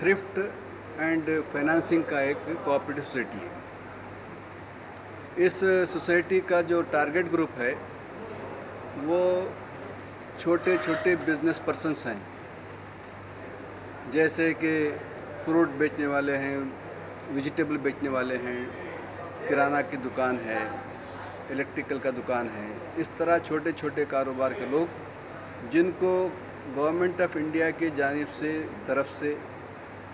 Thrift and financing का एक cooperative society है। इस सोसाइटी का जो टारगेट ग्रुप है, वो छोटे छोटे बिज़नेस पर्सनस हैं। जैसे कि फ्रूट बेचने वाले हैं वेजिटेबल बेचने वाले हैं, किराना की दुकान है इलेक्ट्रिकल का दुकान है। इस तरह छोटे छोटे कारोबार के लोग, जिनको गवर्नमेंट ऑफ़ इंडिया की जानिब से, तरफ़ से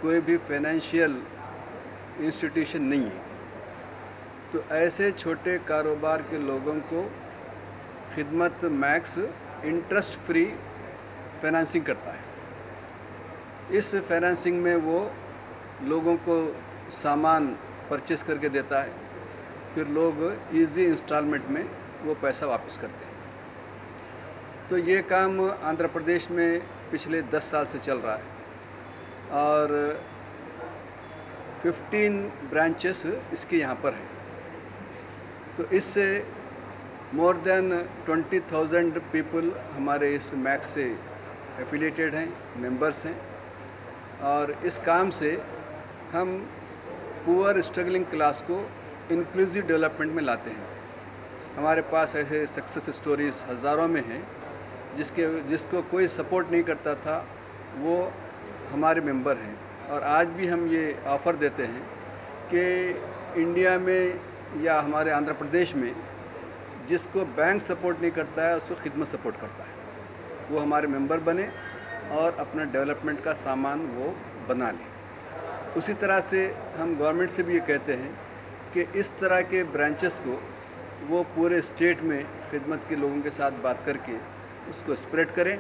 कोई भी फाइनेंशियल इंस्टीट्यूशन नहीं है। तो ऐसे छोटे कारोबार के लोगों को खिदमत मैक्स इंटरेस्ट फ्री फाइनेंसिंग करता है। इस फाइनेंसिंग में वो लोगों को सामान परचेस करके देता है, फिर लोग इजी इंस्टॉलमेंट में वो पैसा वापस करते हैं। तो ये काम आंध्र प्रदेश में पिछले 10 साल से चल रहा है। और 15 ब्रांचेस इसके यहाँ पर हैं। तो इससे मोर देन 20,000 पीपल हमारे इस मैक्स से एफिलेटेड हैं मेंबर्स हैं। और इस काम से हम पुअर स्ट्रगलिंग क्लास को इंक्लूसिव डेवलपमेंट में लाते हैं। हमारे पास ऐसे सक्सेस स्टोरीज हज़ारों में हैं जिसके जिसको कोई सपोर्ट नहीं करता था वो हमारे मेंबर हैं और आज भी हम ये ऑफ़र देते हैं कि इंडिया में या हमारे आंध्र प्रदेश में जिसको बैंक सपोर्ट नहीं करता है, उसको खिदमत सपोर्ट करता है। वो हमारे मेंबर बने और अपना डेवलपमेंट का सामान वो बना लें। उसी तरह से हम गवर्नमेंट से भी ये कहते हैं कि इस तरह के ब्रांचेस को वो पूरे स्टेट में खिदमत के लोगों के साथ बात करके उसको स्प्रेड करें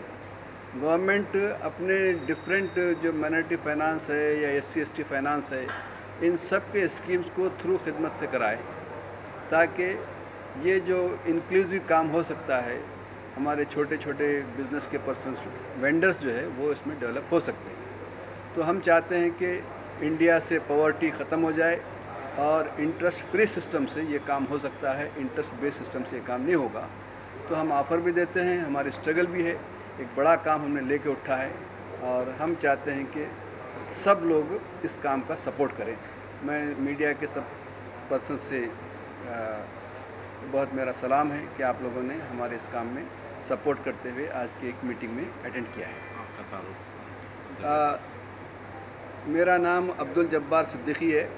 गवर्नमेंट अपने डिफरेंट जो माइनॉरिटी फाइनेंस है या एस सी फाइनेंस है, इन सब के स्कीम्स को थ्रू खिदमत से कराए, ताकि ये जो इंक्लूसिव काम हो सकता है, हमारे छोटे छोटे बिज़नेस के पर्सन वेंडर्स जो है, वो इसमें डेवलप हो सकते हैं। तो हम चाहते हैं कि इंडिया से पॉवर्टी ख़त्म हो जाए और इंटरेस्ट फ्री सिस्टम से ये काम हो सकता है इंटरेस्ट बेस्ड सिस्टम से ये काम नहीं होगा। तो हम ऑफ़र भी देते हैं, हमारी स्ट्रगल भी है। एक बड़ा काम हमने लेके उठा है और हम चाहते हैं कि सब लोग इस काम का सपोर्ट करें। मैं मीडिया के सब पर्सन से आ, बहुत मेरा सलाम है कि आप लोगों ने हमारे इस काम में सपोर्ट करते हुए आज की एक मीटिंग में अटेंड किया है। आपका तारुफ आ, मेरा नाम अब्दुल जब्बार सिद्दीकी है।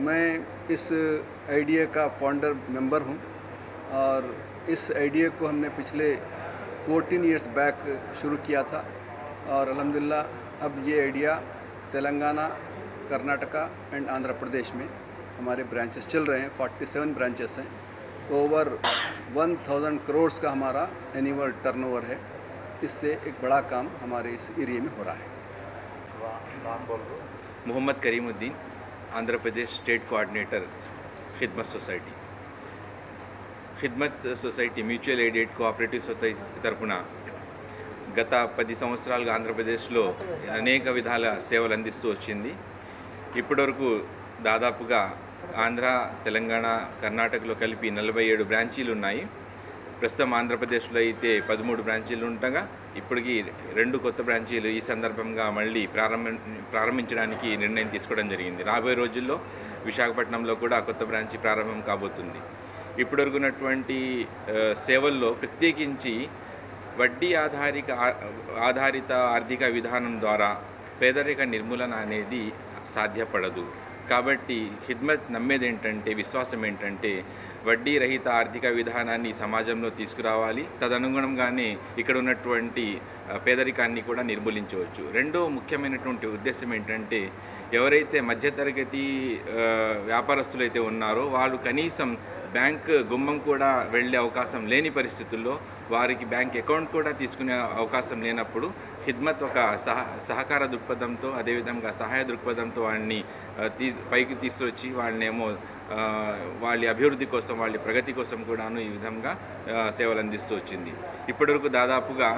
मैं इस आइडिया का फाउंडर मेंबर हूँ और इस आइडिया को हमने पिछले 14 इयर्स बैक शुरू किया था और अलहमदिल्ला अब ये आइडिया तेलंगाना कर्नाटका एंड आंध्र प्रदेश में हमारे ब्रांचेस चल रहे हैं 47 ब्रांचेस हैं। ओवर 1000 करोड़ का हमारा एनुअल टर्नओवर है। इससे एक बड़ा काम हमारे इस एरिए में हो रहा है। Mohammed Karimuddin Andhra Pradesh state coordinator Khidmat society. Khidmat society mutual aided cooperative society తరఫున గత పది సంవత్సరాలుగా ఆంధ్రప్రదేశ్లో అనేక విధాల సేవలు అందిస్తూ వచ్చింది. ఇప్పటివరకు దాదాపుగా ఆంధ్ర తెలంగాణ కర్ణాటకలో కలిపి నలభై ఏడు బ్రాంచీలు ఉన్నాయి. ప్రస్తుతం ఆంధ్రప్రదేశ్లో అయితే పదమూడు బ్రాంచీలు ఉండగా ఇప్పటికి రెండు కొత్త బ్రాంచీలు ఈ సందర్భంగా మళ్ళీ ప్రారంభ ప్రారంభించడానికి నిర్ణయం తీసుకోవడం జరిగింది. రాబోయే రోజుల్లో విశాఖపట్నంలో కూడా కొత్త బ్రాంచీ ప్రారంభం కాబోతుంది. ఇప్పటివరకు ఉన్నటువంటి సేవల్లో ప్రత్యేకించి వడ్డీ ఆధారిక ఆధారిత ఆర్థిక విధానం ద్వారా పేదరిక నిర్మూలన అనేది సాధ్యపడదు. కాబట్టి హిద్మత్ నమ్మేది ఏంటంటే విశ్వాసం ఏంటంటే వడ్డీ రహిత ఆర్థిక విధానాన్ని సమాజంలో తీసుకురావాలి. తదనుగుణంగానే ఇక్కడ ఉన్నటువంటి పేదరికాన్ని కూడా నిర్మూలించవచ్చు. రెండో ముఖ్యమైనటువంటి ఉద్దేశం ఏంటంటే ఎవరైతే మధ్యతరగతి వ్యాపారస్తులైతే ఉన్నారో వాళ్ళు కనీసం బ్యాంక్ గుమ్మం కూడా వెళ్ళే అవకాశం లేని పరిస్థితుల్లో వారికి బ్యాంక్ అకౌంట్ కూడా తీసుకునే అవకాశం లేనప్పుడు ఖిద్మత్ ఒక సహ సహకార దృక్పథంతో అదేవిధంగా సహాయ దృక్పథంతో వాళ్ళని తీ పైకి తీసుకొచ్చి వాళ్ళనేమో వాళ్ళ అభివృద్ధి కోసం వాళ్ళ ప్రగతి కోసం కూడాను ఈ విధంగా సేవలు అందిస్తూ వచ్చింది. ఇప్పటివరకు దాదాపుగా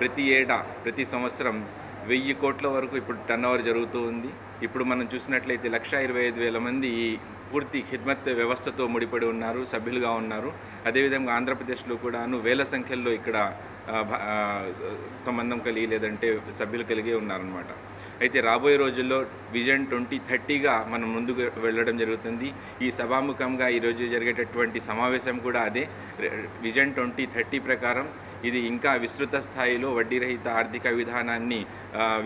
ప్రతి ఏటా ప్రతి సంవత్సరం వెయ్యి కోట్ల వరకు ఇప్పుడు టర్న్ ఓవర్ జరుగుతూ ఉంది. ఇప్పుడు మనం చూసినట్లయితే లక్ష ఇరవై ఐదు వేల మంది ఈ పూర్తి ఖిద్మత్ వ్యవస్థతో ముడిపడి ఉన్నారు సభ్యులుగా ఉన్నారు. అదేవిధంగా ఆంధ్రప్రదేశ్లో కూడాను వేల సంఖ్యలో ఇక్కడ భ- సంబంధం కలిగి లేదంటే సభ్యులు కలిగి ఉన్నారనమాట అయితే రాబోయే రోజుల్లో విజన్ ట్వంటీ థర్టీగా మనం ముందుకు వెళ్ళడం జరుగుతుంది. ఈ సభాముఖంగా ఈరోజు జరిగేటటువంటి సమావేశం కూడా అదే. విజన్ ట్వంటీ థర్టీ ప్రకారం ఇది ఇంకా విస్తృత స్థాయిలో వడ్డీ రహిత ఆర్థిక విధానాన్ని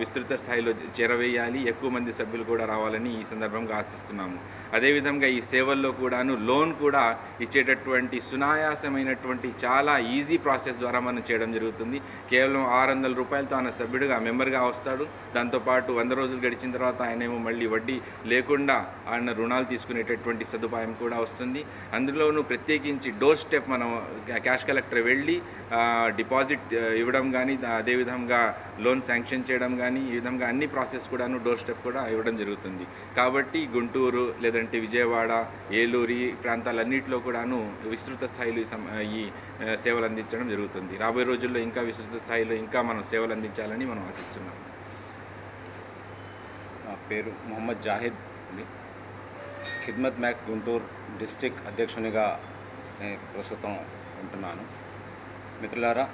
విస్తృత స్థాయిలో చేరవేయాలి. ఎక్కువ మంది సభ్యులు కూడా రావాలని ఈ సందర్భంగా ఆశిస్తున్నాము. అదేవిధంగా ఈ సేవల్లో కూడాను లోన్ కూడా ఇచ్చేటటువంటి సునాయాసమైనటువంటి చాలా ఈజీ ప్రాసెస్ ద్వారా మనం చేయడం జరుగుతుంది. కేవలం ఆరు వందల రూపాయలతో ఆయన సభ్యుడిగా మెంబర్గా వస్తాడు. దాంతోపాటు వంద రోజులు గడిచిన తర్వాత ఆయనేమో మళ్ళీ వడ్డీ లేకుండా ఆయన రుణాలు తీసుకునేటటువంటి సదుపాయం కూడా వస్తుంది. అందులోనూ ప్రత్యేకించి డోర్ స్టెప్ మనం క్యాష్ కలెక్టర్ వెళ్ళి డిపాజిట్ ఇవ్వడం కానీ అదేవిధంగా లోన్ శాంక్షన్ చేయడం కానీ ఈ విధంగా అన్ని ప్రాసెస్ కూడాను డోర్ స్టెప్ కూడా ఇవ్వడం జరుగుతుంది. కాబట్టి గుంటూరు లేదంటే విజయవాడ ఏలూరు ఈ ప్రాంతాలన్నింటిలో కూడాను విస్తృత స్థాయిలో ఈ సేవలు అందించడం జరుగుతుంది. రాబోయే రోజుల్లో ఇంకా విస్తృత స్థాయిలో ఇంకా మనం సేవలు అందించాలని మనం ఆశిస్తున్నాం. నా పేరు మొహమ్మద్ జాహిద్ అండి. ఖిద్మత్ మ్యాక్ గుంటూరు డిస్టిక్ అధ్యక్షునిగా నేను ప్రస్తుతం ఉంటున్నాను. మిత్రులారా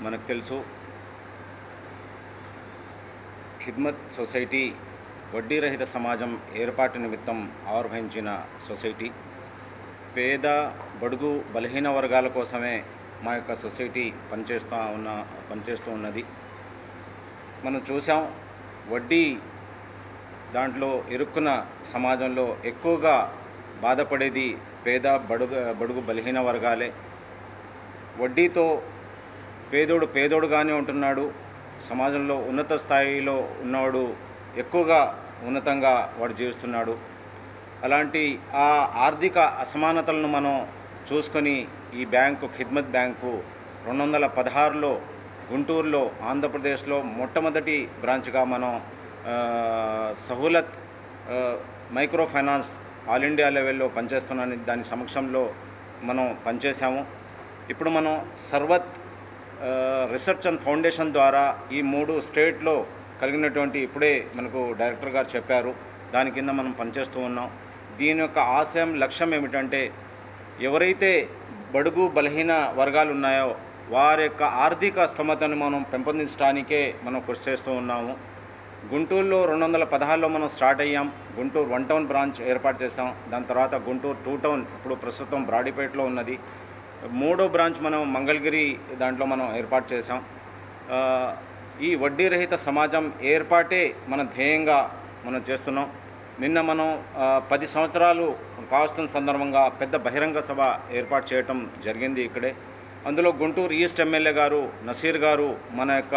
మనకు తెలుసు ఖిద్మత్ సొసైటీ వడ్డీ రహిత సమాజం ఏర్పాటు నిమిత్తం ఆవిర్భవించిన సొసైటీ. పేద బడుగు బలహీన వర్గాల కోసమే మా యొక్క సొసైటీ పనిచేస్తూ ఉన్న పనిచేస్తూ ఉన్నది. మనం చూసాం వడ్డీ దాంట్లో ఇరుక్కున్న సమాజంలో ఎక్కువగా బాధపడేది పేద బడుగు బడుగు బలహీన వర్గాలే. వడ్డీతో పేదోడు పేదోడుగానే ఉంటున్నాడు. సమాజంలో ఉన్నత స్థాయిలో ఉన్నవాడు ఎక్కువగా ఉన్నతంగా వాడు జీవిస్తున్నాడు. అలాంటి ఆ ఆర్థిక అసమానతలను మనం చూసుకొని ఈ బ్యాంకు ఖిద్మత్ బ్యాంకు రెండు వందల పదహారులో గుంటూరులో ఆంధ్రప్రదేశ్లో మొట్టమొదటి బ్రాంచ్గా మనం Sahulat micro finance all India లెవెల్లో పనిచేస్తున్నాను దాని సమక్షంలో మనం పనిచేసాము ఇప్పుడు మనం సర్వత్ రీసెర్చ్ అండ్ ఫౌండేషన్ ద్వారా ఈ మూడు స్టేట్లో కలిగినటువంటి ఇప్పుడే మనకు డైరెక్టర్ గారు చెప్పారు. దాని కింద మనం పనిచేస్తూ ఉన్నాం. దీని యొక్క ఆశయం లక్ష్యం ఏమిటంటే ఎవరైతే బడుగు బలహీన వర్గాలు ఉన్నాయో వారి యొక్క ఆర్థిక స్తోమతను మనం పెంపొందించడానికే మనం కృషి చేస్తూ ఉన్నాము. గుంటూరులో రెండు వందల పదహారులో మనం స్టార్ట్ అయ్యాం. గుంటూరు వన్ టౌన్ బ్రాంచ్ ఏర్పాటు చేసాం దాని తర్వాత గుంటూరు టూ టౌన్ ఇప్పుడు ప్రస్తుతం బ్రాడీపేటలో ఉన్నది. మూడో బ్రాంచ్ మనం మంగళగిరి దాంట్లో మనం ఏర్పాటు చేసాం ఈ వడ్డీ రహిత సమాజం ఏర్పాటే మన ధ్యేయంగా మనం చేస్తున్నాం. నిన్న మనం పది సంవత్సరాలు కావస్తున్న సందర్భంగా పెద్ద బహిరంగ సభ ఏర్పాటు చేయటం జరిగింది ఇక్కడే. అందులో గుంటూరు ఈస్ట్ ఎమ్మెల్యే గారు నసీర్ గారు మన యొక్క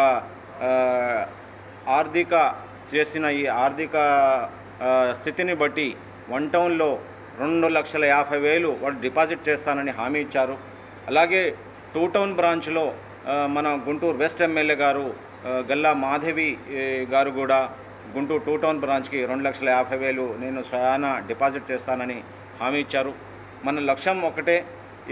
ఆర్థిక చేసిన ఈ ఆర్థిక స్థితిని బట్టి వన్ టౌన్లో రెండు లక్షల యాభై వేలు వాళ్ళు డిపాజిట్ చేస్తానని హామీ ఇచ్చారు. అలాగే టూ టౌన్ బ్రాంచ్లో మన గుంటూరు వెస్ట్ ఎమ్మెల్యే గారు గల్లా మాధవి గారు కూడా గుంటూరు టూ టౌన్ బ్రాంచ్కి రెండు లక్షల యాభై వేలు నేను స్వయాన డిపాజిట్ చేస్తానని హామీ ఇచ్చారు. మన లక్ష్యం ఒకటే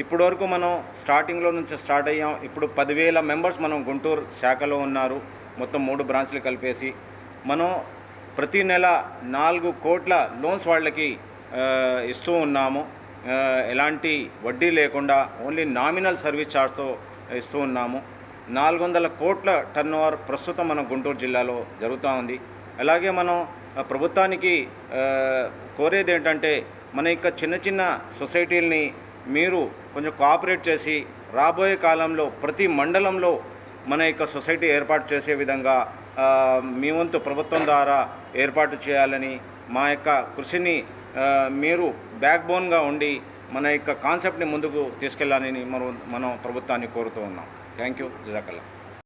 ఇప్పటి వరకు మనం స్టార్టింగ్లో నుంచి స్టార్ట్ అయ్యాం. ఇప్పుడు పదివేల మెంబర్స్ మనం గుంటూరు శాఖలో ఉన్నారు. మొత్తం మూడు బ్రాంచ్లు కలిపేసి మనం ప్రతి నెల నాలుగు కోట్ల లోన్స్ వాళ్ళకి ఇస్తూ ఉన్నాము. ఎలాంటి వడ్డీ లేకుండా ఓన్లీ నామినల్ సర్వీస్ ఛార్జ్తో ఇస్తూ ఉన్నాము. నాలుగు వందల కోట్ల టర్న్ ఓవర్ ప్రస్తుతం మన గుంటూరు జిల్లాలో జరుగుతూ ఉంది. అలాగే మనం ప్రభుత్వానికి కోరేది ఏంటంటే మన యొక్క చిన్న చిన్న సొసైటీల్ని మీరు కొంచెం కోఆపరేట్ చేసి రాబోయే కాలంలో ప్రతి మండలంలో మన యొక్క సొసైటీ ఏర్పాటు చేసే విధంగా మీ వంతు ప్రభుత్వం ద్వారా ఏర్పాటు చేయాలని మా యొక్క కృషిని మీరు బ్యాక్ బోన్గా ఉండి మన యొక్క కాన్సెప్ట్ని ముందుకు తీసుకెళ్ళాలని మనం మనం ప్రభుత్వాన్ని కోరుతూ ఉన్నాం. Thank you జజాకల్లా.